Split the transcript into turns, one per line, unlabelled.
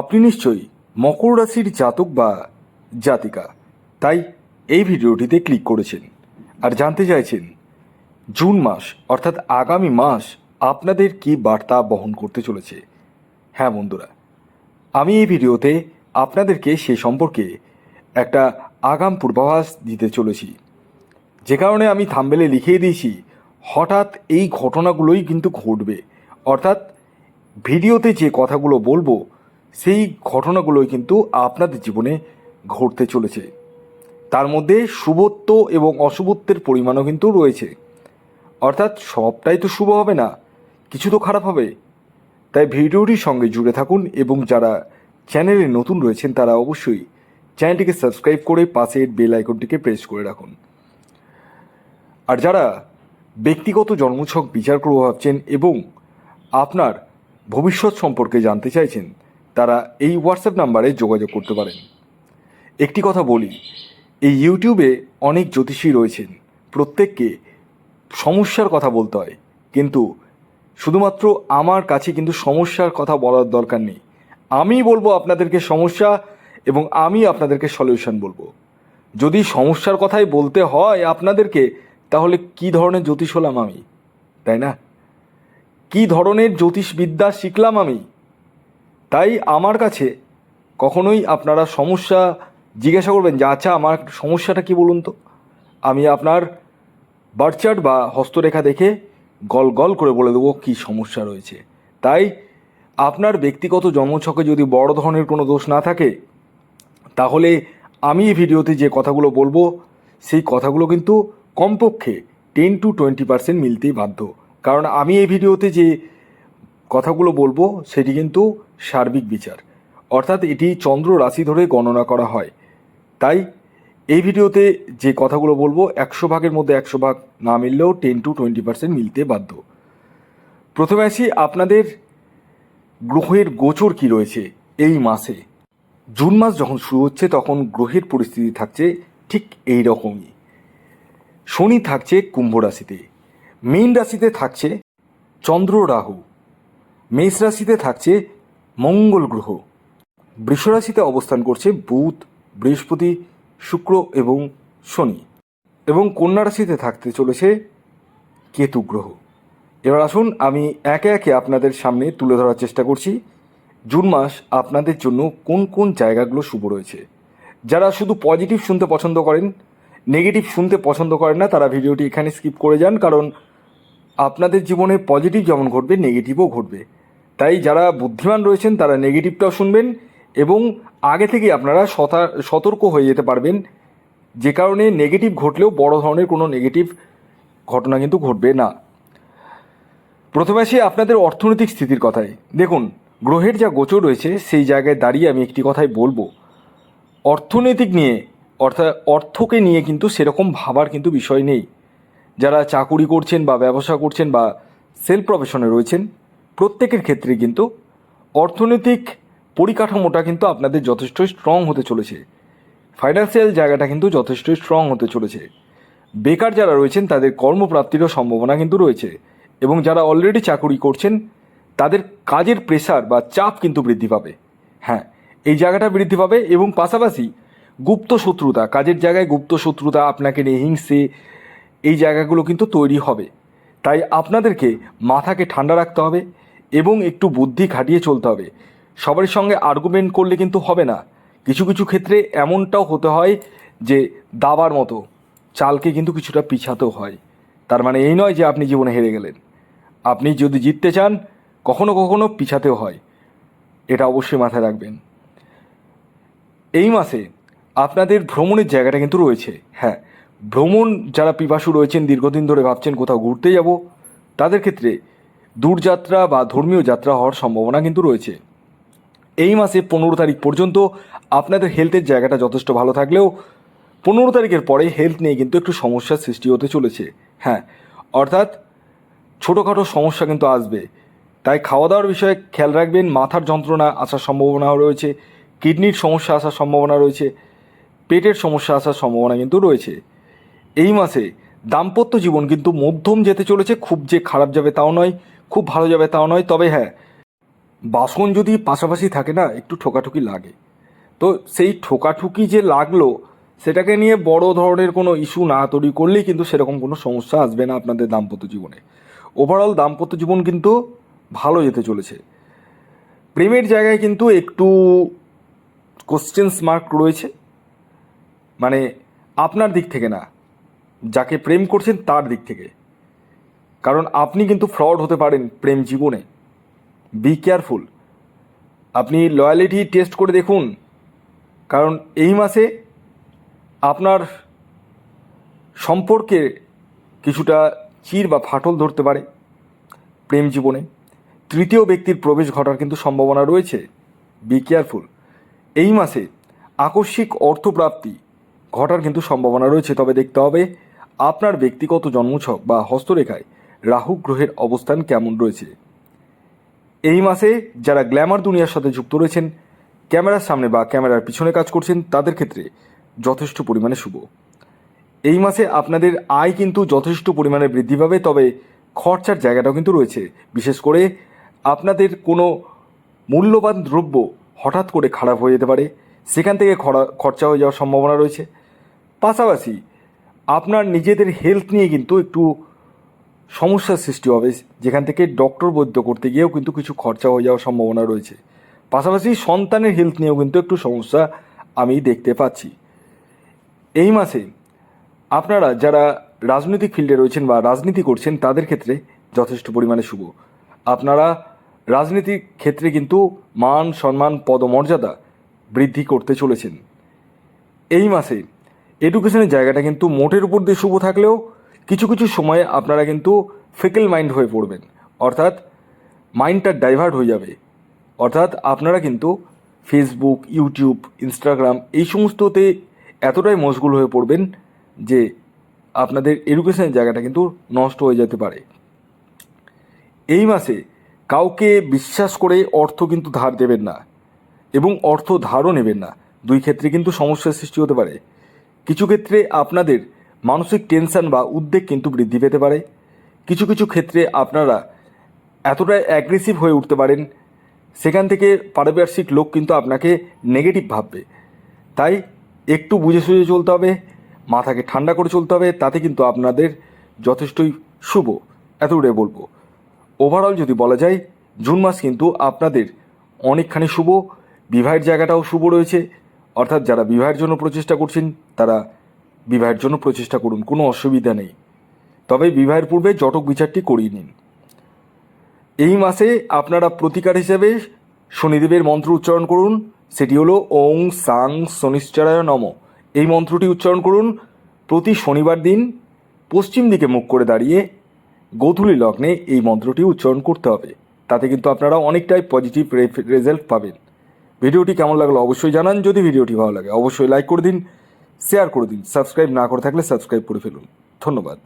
আপনি নিশ্চয়ই মকর রাশির জাতক বা জাতিকা, তাই এই ভিডিওটিতে ক্লিক করেছেন। আর জানতে চাইছেন, জুন মাস, অর্থাৎ আগামী মাস, আপনাদের কি বার্তা বহন করতে চলেছে? হ্যাঁ বন্ধুরা, আমি এই ভিডিওতে আপনাদেরকে সে সম্পর্কে একটা আগাম পূর্বাভাস দিতে চলেছি। যে কারণে আমি থাম্বেলে লিখিয়ে দিয়েছি, হঠাৎ এই ঘটনাগুলোই কিন্তু ঘটবে। অর্থাৎ ভিডিওতে যে কথাগুলো বলব সেই ঘটনাগুলোই কিন্তু আপনাদের জীবনে ঘটতে চলেছে। তার মধ্যে শুভত্ব এবং অশুভত্বের পরিমাণও কিন্তু রয়েছে। অর্থাৎ সবটাই তো শুভ হবে না, কিছু তো খারাপ হবে। তাই ভিডিওটির সঙ্গে জুড়ে থাকুন এবং যারা চ্যানেলে নতুন রয়েছেন তারা অবশ্যই চ্যানেলটিকে সাবস্ক্রাইব করে পাশের বেল আইকনটিকে প্রেস করে রাখুন। আর যারা ব্যক্তিগত জন্মছক বিচার করে ভাবছেন এবং আপনার ভবিষ্যৎ সম্পর্কে জানতে চাইছেন তারা এই হোয়াটসঅ্যাপ নাম্বারে যোগাযোগ করতে পারেন। একটি কথা বলি, এই ইউটিউবে অনেক জ্যোতিষী রয়েছেন, প্রত্যেককে সমস্যার কথা বলতে হয়, কিন্তু শুধুমাত্র আমার কাছে কিন্তু সমস্যার কথা বলার দরকার নেই। আমি বলব আপনাদেরকে সমস্যা এবং আমি আপনাদেরকে সলিউশন বলব। যদি সমস্যার কথাই বলতে হয় আপনাদেরকে, তাহলে কি ধরনের জ্যোতিষ হলাম আমি? তাই না? কি ধরনের জ্যোতিষবিদ্যা শিখলাম আমি? তাই আমার কাছে কখনোই আপনারা সমস্যা জিজ্ঞাসা করবেন যে আচ্ছা আমার সমস্যাটা কি বলুন তো? আমি আপনার বার্চার্ট বা হস্তরেখা দেখে গল গল করে বলে দেবো কী সমস্যা রয়েছে। তাই আপনার ব্যক্তিগত জন্মছকে যদি বড় ধরনের কোনো দোষ না থাকে, তাহলে আমি এই ভিডিওতে যে কথাগুলো বলব, সেই কথাগুলো কিন্তু কমপক্ষে টেন টু টোয়েন্টি পার্সেন্ট মিলতেই বাধ্য। কারণ আমি এই ভিডিওতে যে কথাগুলো বলব, সেটি কিন্তু সার্বিক বিচার। অর্থাৎ এটি চন্দ্র রাশি ধরে গণনা করা হয়। তাই এই ভিডিওতে যে কথাগুলো বলব, একশো ভাগের মধ্যে একশো ভাগ না মিললেও টেন টু টোয়েন্টি পার্সেন্ট মিলতে বাধ্য। প্রথমে আসি আপনাদের গ্রহের গোচর কি রয়েছে এই মাসে। জুন মাস যখন শুরু হচ্ছে, তখন গ্রহের পরিস্থিতি থাকছে ঠিক এই রকমই। শনি থাকছে কুম্ভ রাশিতে। মীন রাশিতে থাকছে চন্দ্র রাহু। মেষ রাশিতে থাকছে মঙ্গল গ্রহ। বৃষরাশিতে অবস্থান করছে বুধ, বৃহস্পতি, শুক্র এবং শনি। এবং কন্যা রাশিতে থাকতে চলেছে কেতু গ্রহ। এবার আসুন আমি একে একে আপনাদের সামনে তুলে ধরার চেষ্টা করছি। জুন মাস আপনাদের জন্য কোন কোন জায়গাগুলো শুভ রয়েছে? যারা শুধু পজিটিভ শুনতে পছন্দ করেন, নেগেটিভ শুনতে পছন্দ করেন না, তারা ভিডিওটি এখানে স্কিপ করে যান, কারণ আপনাদের জীবনে পজিটিভ যেমন ঘটবে, নেগেটিভও ঘটবে। তাই যারা বুদ্ধিমান রয়েছেন, তারা নেগেটিভটাও শুনবেন এবং আগে থেকে আপনারা সতর্ক হয়ে যেতে পারবেন। যে কারণে নেগেটিভ ঘটলেও বড় ধরনের কোনো নেগেটিভ ঘটনা কিন্তু ঘটবে না। প্রথমে আসি আপনাদের অর্থনৈতিক স্থিতির কথায়। দেখুন, গ্রহের যা গোচর রয়েছে, সেই জায়গায় দাঁড়িয়ে আমি একটি কথাই বলব। অর্থনৈতিক নিয়ে অর্থাৎ অর্থকে নিয়ে কিন্তু সেরকম ভাবার কিন্তু বিষয় নেই। যারা চাকুরি করছেন বা ব্যবসা করছেন বা সেলফ প্রফেশনে রয়েছেন প্রত্যেকের ক্ষেত্রে কিন্তু অর্থনৈতিক পরিকাঠামোটা কিন্তু আপনাদের যথেষ্ট স্ট্রং হতে চলেছে। ফাইন্যান্সিয়াল জায়গাটা কিন্তু যথেষ্ট স্ট্রং হতে চলেছে। বেকার যারা রয়েছেন, তাদের কর্মপ্রাপ্তিরও সম্ভাবনা কিন্তু রয়েছে এবং যারা অলরেডি চাকুরি করছেন, তাদের কাজের প্রেসার বা চাপ কিন্তু বৃদ্ধি পাবে। হ্যাঁ এই জায়গাটা বৃদ্ধি পাবে এবং পাশাপাশি গুপ্ত শত্রুতা, কাজের জায়গায় গুপ্ত শত্রুতা আপনাকে নিয়ে হিংসে, এই জায়গাগুলো কিন্তু তৈরি হবে। তাই আপনাদেরকে মাথাকে ঠান্ডা রাখতে হবে। এবং একটু বুদ্ধি খাটিয়ে চলতে হবে। সবার সঙ্গে আর্গুমেন্ট করলে কিন্তু হবে না। কিছু কিছু ক্ষেত্রে এমনটাও হতে হয় যে, দাবার মতো চালকে কিন্তু কিছুটা পিছাতেও হয়। তার মানে এই নয় যে, আপনি জীবনে হেরে গেলেন। আপনি যদি জিততে চান, কখনো কখনো পিছাতেও হয়। এটা অবশ্যই মাথায় রাখবেন। এই মাসে আপনাদের ভ্রমণের জায়গাটা কিন্তু রয়েছে। হ্যাঁ ভ্রমণ যারা পিপাসু রয়েছেন, দীর্ঘদিন ধরে ভাবছেন কোথাও ঘুরতে যাব, তাদের ক্ষেত্রে দূরযাত্রা বা ধর্মীয় যাত্রা হওয়ার সম্ভাবনা কিন্তু রয়েছে। এই মাসে পনেরো তারিখ পর্যন্ত আপনাদের হেলথের জায়গাটা যথেষ্ট ভালো থাকলেও পনেরো তারিখের পরে হেলথ নিয়ে কিন্তু একটু সমস্যার সৃষ্টি হতে চলেছে। হ্যাঁ অর্থাৎ ছোটোখাটো সমস্যা কিন্তু আসবে। তাই খাওয়া দাওয়ার বিষয়ে খেয়াল রাখবেন, মাথার যন্ত্রণা আসার সম্ভাবনাও রয়েছে, কিডনির সমস্যা আসার সম্ভাবনা রয়েছে, পেটের সমস্যা আসার সম্ভাবনা কিন্তু রয়েছে। এই মাসে দাম্পত্য জীবন কিন্তু মধ্যম যেতে চলেছে, খুব যে খারাপ যাবে তাও নয়। খুব ভালো যাবে তাও নয়, তবে হ্যাঁ বাসন যদি পাশাপাশি থাকে না, একটু ঠোকাঠুকি লাগে। তো সেই ঠোকাঠুকি যে লাগল, সেটাকে নিয়ে বড় ধরনের কোনো ইস্যু না তৈরি করলেই কিন্তু সেরকম কোনো সমস্যা আসবে না আপনাদের দাম্পত্য জীবনে। ওভারঅল দাম্পত্য জীবন কিন্তু ভালো যেতে চলেছে। প্রেমের জায়গায় কিন্তু একটু কোশ্চেন্স মার্ক রয়েছে। মানে আপনার দিক থেকে না, যাকে প্রেম করছেন তার দিক থেকে। কারণ আপনি কিন্তু ফ্রড হতে পারেন প্রেম জীবনে। বি কেয়ারফুল আপনি লয়ালিটি টেস্ট করে দেখুন। কারণ এই মাসে আপনার সম্পর্কে কিছুটা চির বা ফাটল ধরতে পারে প্রেম জীবনে। তৃতীয় ব্যক্তির প্রবেশ ঘটার কিন্তু সম্ভাবনা রয়েছে। বি কেয়ারফুল এই মাসে আকস্মিক অর্থপ্রাপ্তি ঘটার কিন্তু সম্ভাবনা রয়েছে। তবে দেখতে হবে আপনার ব্যক্তিগত জন্মছক বা হস্তরেখায় রাহু গ্রহের অবস্থান কেমন রয়েছে? এই মাসে যারা গ্ল্যামার দুনিয়ার সাথে যুক্ত রয়েছেন, ক্যামেরার সামনে বা ক্যামেরার পিছনে কাজ করছেন, তাদের ক্ষেত্রে যথেষ্ট পরিমাণে শুভ। এই মাসে আপনাদের আয় কিন্তু যথেষ্ট পরিমাণে বৃদ্ধি পাবে, তবে খরচার জায়গাটাও কিন্তু রয়েছে। বিশেষ করে আপনাদের কোনো মূল্যবান দ্রব্য হঠাৎ করে খারাপ হয়ে যেতে পারে, সেখান থেকে খরা- খরচা হয়ে যাওয়ার সম্ভাবনা রয়েছে। পাশাপাশি আপনার নিজেদের হেলথ নিয়ে কিন্তু একটু সমস্যার সৃষ্টি হবে, যেখান থেকে ডক্টর বৈদ্য করতে গিয়েও কিন্তু কিছু খরচা হয়ে যাওয়ার সম্ভাবনা রয়েছে। পাশাপাশি সন্তানের হেলথ নিয়েও কিন্তু একটু সমস্যা আমি দেখতে পাচ্ছি। এই মাসে আপনারা যারা রাজনৈতিক ফিল্ডে রয়েছেন বা রাজনীতি করছেন, তাদের ক্ষেত্রে যথেষ্ট পরিমাণে শুভ। আপনারা রাজনীতির ক্ষেত্রে কিন্তু মান, সম্মান, পদমর্যাদা বৃদ্ধি করতে চলেছেন। এই মাসে এডুকেশনের জায়গাটা কিন্তু মোটের উপর দিয়ে শুভ থাকলেও কিছু কিছু সময়ে আপনারা কিন্তু ফেকেল মাইন্ড হয়ে পড়বেন। অর্থাৎ মাইন্ডটা ডাইভার্ট হয়ে যাবে। অর্থাৎ আপনারা কিন্তু ফেসবুক, ইউটিউব, ইনস্টাগ্রাম এই সমস্ততে এতটাই মশগুল হয়ে পড়বেন যে আপনাদের এডুকেশনের জায়গাটা কিন্তু নষ্ট হয়ে যেতে পারে। এই মাসে কাউকে বিশ্বাস করে অর্থ কিন্তু ধার দেবেন না এবং অর্থ ধারও নেবেন না। দুই ক্ষেত্রে কিন্তু সমস্যার সৃষ্টি হতে পারে। কিছু ক্ষেত্রে আপনাদের মানসিক টেনশন বা উদ্বেগ কিন্তু বৃদ্ধি পেতে পারে। কিছু কিছু ক্ষেত্রে আপনারা এতটাই অ্যাগ্রেসিভ হয়ে উঠতে পারেন, সেখান থেকে পারিপার্শ্বিক লোক কিন্তু আপনাকে নেগেটিভ ভাববে। তাই একটু বুঝে সুঝে চলতে হবে, মাথাকে ঠান্ডা করে চলতে হবে, তাতে কিন্তু আপনাদের যথেষ্টই শুভ, এতটাই বলব। ওভারঅল যদি বলা যায়, জুন মাস কিন্তু আপনাদের অনেকখানি শুভ, বিবাহের জায়গাটাও শুভ রয়েছে। অর্থাৎ যারা বিবাহের জন্য প্রচেষ্টা করছেন, তারা বিবাহের জন্য প্রচেষ্টা করুন, কোনো অসুবিধা নেই। তবে বিবাহের পূর্বে জটক বিচারটি করিয়ে নিন। এই মাসে আপনারা প্রতিকার হিসেবে শনিদেবের মন্ত্র উচ্চারণ করুন, সেটি হলো ওং সাং শনিশ্চরায় নম। এই মন্ত্রটি উচ্চারণ করুন প্রতি শনিবার দিন পশ্চিম দিকে মুখ করে দাঁড়িয়ে গোধূলি লগ্নে এই মন্ত্রটি উচ্চারণ করতে হবে। তাতে কিন্তু আপনারা অনেকটাই পজিটিভ রেজাল্ট পাবেন। ভিডিওটি কেমন লাগল অবশ্যই জানান। যদি ভিডিওটি ভালো লাগে, অবশ্যই লাইক করে দিন। শেয়ার করে দিন। সাবস্ক্রাইব না করে থাকলে সাবস্ক্রাইব করে ফেলুন। ধন্যবাদ।